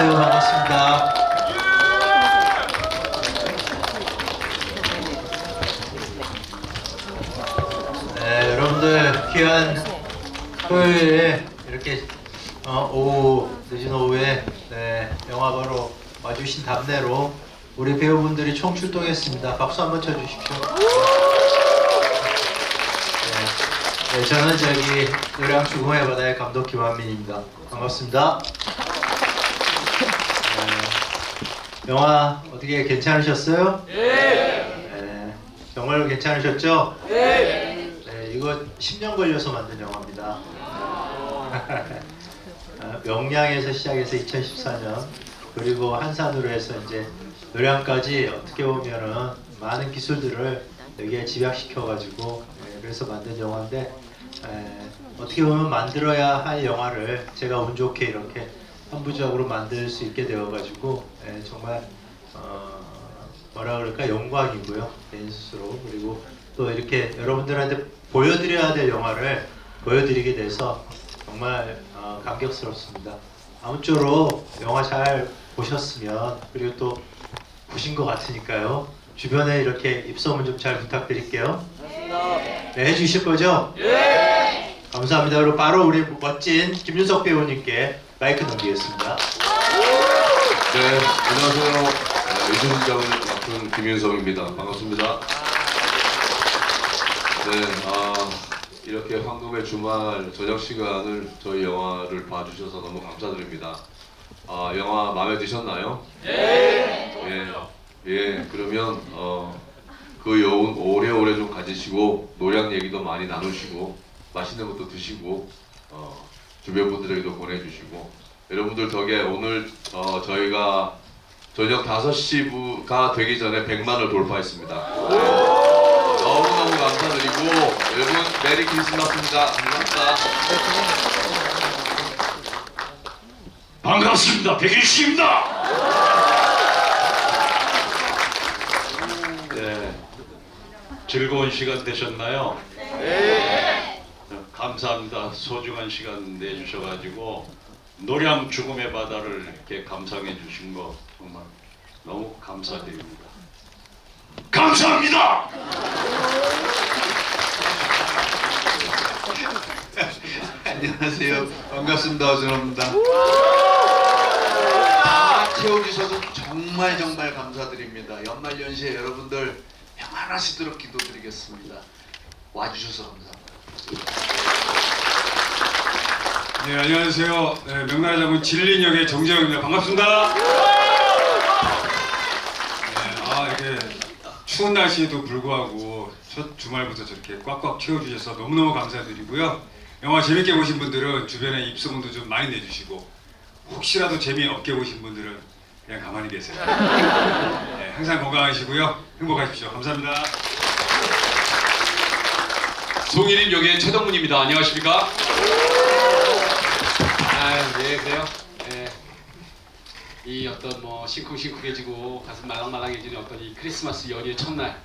안녕하세요. 반갑습니다. 네, 여러분들 귀한 토요일에 이렇게 어, 오후 늦은 오후에 네, 영화보러 와주신 답례로 우리 배우분들이 총 출동했습니다. 박수 한번 쳐주십시오. 네, 네, 저는 저기 노량 죽음의 바다의 감독 김한민입니다. 반갑습니다. 영화 어떻게 괜찮으셨어요? 네. 정말로 괜찮으셨죠? 네. 이거 10년 걸려서 만든 영화입니다. 어, 명량에서 시작해서 2014년 그리고 한산으로 해서 이제 노량까지 어떻게 보면은 많은 기술들을 여기에 집약시켜가지고 예, 그래서 만든 영화인데 에, 어떻게 보면 만들어야 할 영화를 제가 운 좋게 이렇게 한부적으로 만들 수 있게 되어가지고 예, 정말 어, 뭐라 그럴까 영광이고요 개인 스스로 그리고 또 이렇게 여러분들한테 보여드려야 될 영화를 보여드리게 돼서 정말 어, 감격스럽습니다. 아무쪼록 영화 잘 보셨으면 그리고 또 보신 것 같으니까요. 주변에 이렇게 입소문 좀 잘 부탁드릴게요. 네, 해주실 거죠? 네. 감사합니다. 그리고 바로 우리 멋진 김윤석 배우님께 마이크 넘기겠습니다. 네, 안녕하세요. 네, 이준장을 맡은 김윤성입니다. 반갑습니다. 네, 아, 이렇게 황금의 주말 저녁 시간을 저희 영화를 봐주셔서 너무 감사드립니다. 아, 영화 마음에 드셨나요? 네. 예, 예, 그러면 어, 그 여운 오래오래 좀 가지시고 노량 얘기도 많이 나누시고 맛있는 것도 드시고 어, 주변 분들에게도 보내주시고 여러분들 덕에 오늘 어, 저희가 저녁 5시가 되기 전에 100만을 돌파했습니다. 네. 너무너무 감사드리고 여러분 메리 크리스마스입니다. 감사합니다. 반갑습니다. 백일 씨입니다. 네. 즐거운 시간 되셨나요? 네. 감사합니다. 소중한 시간 내주셔가지고 노량 죽음의 바다를 이렇게 감상해 주신 거 정말 너무 감사드립니다. 감사합니다. 안녕하세요. 반갑습니다. 어준호입니다. 다 채워주셔서 정말 정말 감사드립니다. 연말 연시에 여러분들 평안하시도록 기도드리겠습니다. 와주셔서 감사합니다. 네 안녕하세요. 네, 명나라 장군 진린역의 정재영입니다. 반갑습니다. 네, 아 이게 추운 날씨에도 불구하고 첫 주말부터 저렇게 꽉꽉 채워주셔서 너무너무 감사드리고요. 영화 재밌게 보신 분들은 주변에 입소문도 좀 많이 내주시고 혹시라도 재미없게 보신 분들은 그냥 가만히 계세요. 네, 항상 건강하시고요. 행복하십시오. 감사합니다. 송일인 역의 최덕문입니다. 안녕하십니까? 아, 네, 그래요. 예. 이 어떤 뭐 싱쿵싱쿵해지고 가슴 말랑말랑해지는 어떤 이 크리스마스 연휴의 첫날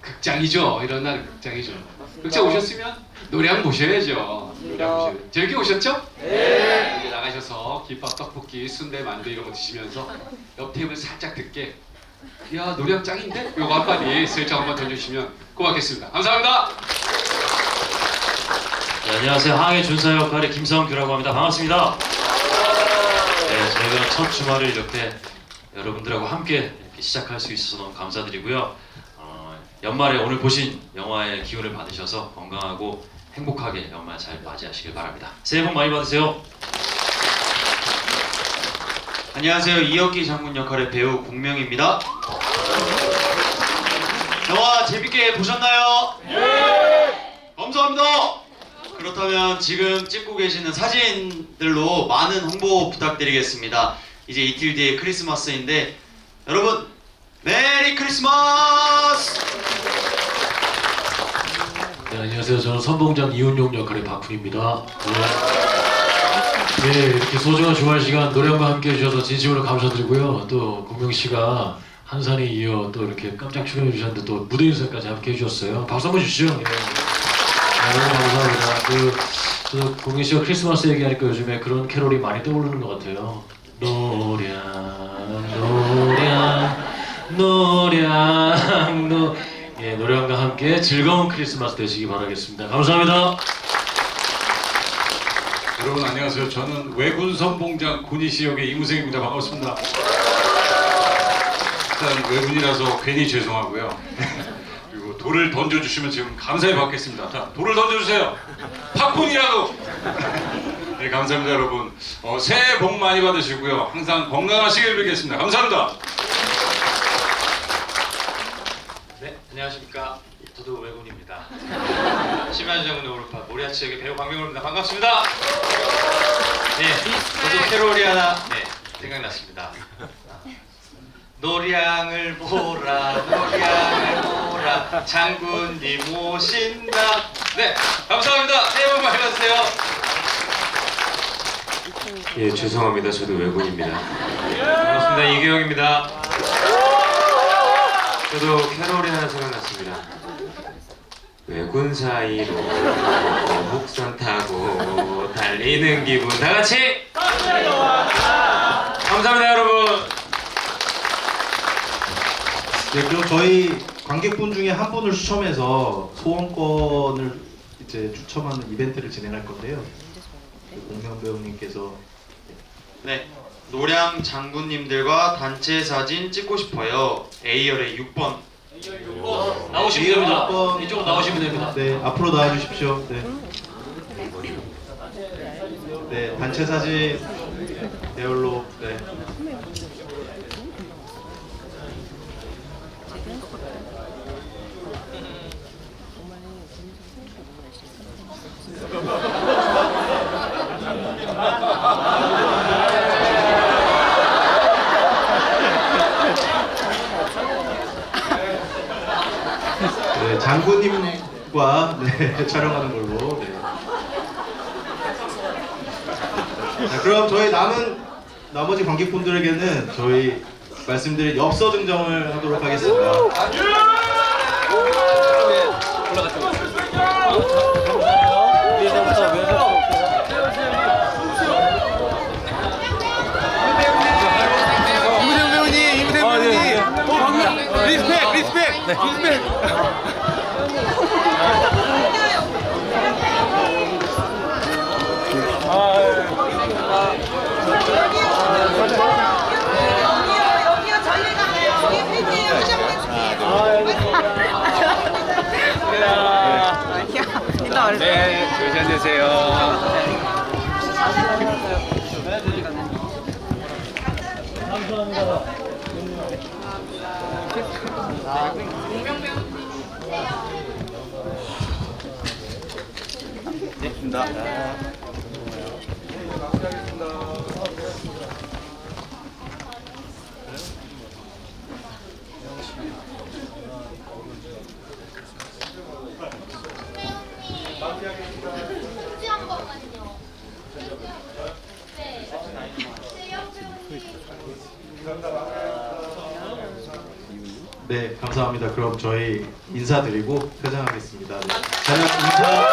극장이죠. 이런 날은 극장이죠. 극장 오셨으면 노래 한번 보셔야죠. 노래 한번 보셔야죠. 재밌게 오셨죠? 네. 이제 나가셔서 김밥, 떡볶이, 순대, 만두 이런 거 드시면서 옆 테이블 살짝 듣게 야 노래한 짱인데? 요거 한마디 슬쩍 한번 던져주시면 고맙겠습니다. 감사합니다. 네, 안녕하세요. 항해 준사 역할의 김성규라고 합니다. 반갑습니다. 네, 저희가 첫 주말을 이렇게 여러분들하고 함께 이렇게 시작할 수 있어서 너무 감사드리고요. 어, 연말에 오늘 보신 영화의 기운을 받으셔서 건강하고 행복하게 연말 잘 맞이하시길 바랍니다. 새해 복 많이 받으세요. 안녕하세요. 이혁기 장군 역할의 배우 공명입니다. 영화 재밌게 보셨나요? 감사합니다. 그렇다면 지금 찍고 계시는 사진들로 많은 홍보 부탁드리겠습니다. 이제 이틀 뒤에 크리스마스인데 여러분 메리 크리스마스! 네, 안녕하세요. 저는 선봉장 이훈용 역할의 박훈입니다. 네. 네, 이렇게 소중한 주말 시간 노래와 함께 해주셔서 진심으로 감사드리고요. 또 공명 씨가 한산에 이어 또 이렇게 깜짝 출연해 주셨는데 또 무대 인사까지 함께 해주셨어요. 박수 한번 주시죠. 예. 네, 감사합니다. 그, 저 공명 씨가 크리스마스 얘기하니까 요즘에 그런 캐롤이 많이 떠오르는 것 같아요. 노량 노량 노량 노 예, 노량과 함께 즐거운 크리스마스 되시기 바라겠습니다. 감사합니다. 여러분 안녕하세요. 저는 외군 선봉장 군의시 역의 이무생입니다. 반갑습니다. 일단 외군이라서 괜히 죄송하고요. 돌을 던져주시면 지금 감사히 받겠습니다. 자, 돌을 던져주세요. 팝콘이라도. 네, 감사합니다, 여러분. 어, 새해 복 많이 받으시고요. 항상 건강하시길 빌겠습니다. 감사합니다. 네, 안녕하십니까. 저도 외군입니다. 심야정은 오르파 모리아 지역의 배우 박명호입니다. 반갑습니다. 네, 저도 캐롤이 하나 네, 생각났습니다. 노량을 보라, 노량을 보라, 장군님 오신다. 네, 감사합니다. 새해 복 많이 받으세요. 예, 죄송합니다. 저도 외군입니다. 반갑습니다. 이규영입니다. 저도 캐롤이 하나 생각났습니다. 외군 사이로 목선 타고 달리는 기분 다 같이 감사합니다, 여러분. 네, 그럼 저희 관객분 중에 한 분을 추첨해서 소원권을 이제 추첨하는 이벤트를 진행할 건데요. 그 공명 배우님께서 네, 노량 장군님들과 단체 사진 찍고 싶어요. A열의 6번. 나오시면 됩니다. 번- 이쪽으로 나오시면 됩니다. 네 앞으로 나와 주십시오. 네. 네 단체 사진 대열로 네. 네, 장군님과 네, 촬영하는 걸로. 네. 자, 그럼 저희 남은 나머지 관객분들에게는 저희 말씀드린 엽서 증정을 하도록 하겠습니다. 여기요 저희가 여기 팬이에요 네, 좋은 시간 되세요. 네, 감사합니다. 그럼 저희 인사드리고 퇴장하겠습니다. 네. 저는 인사.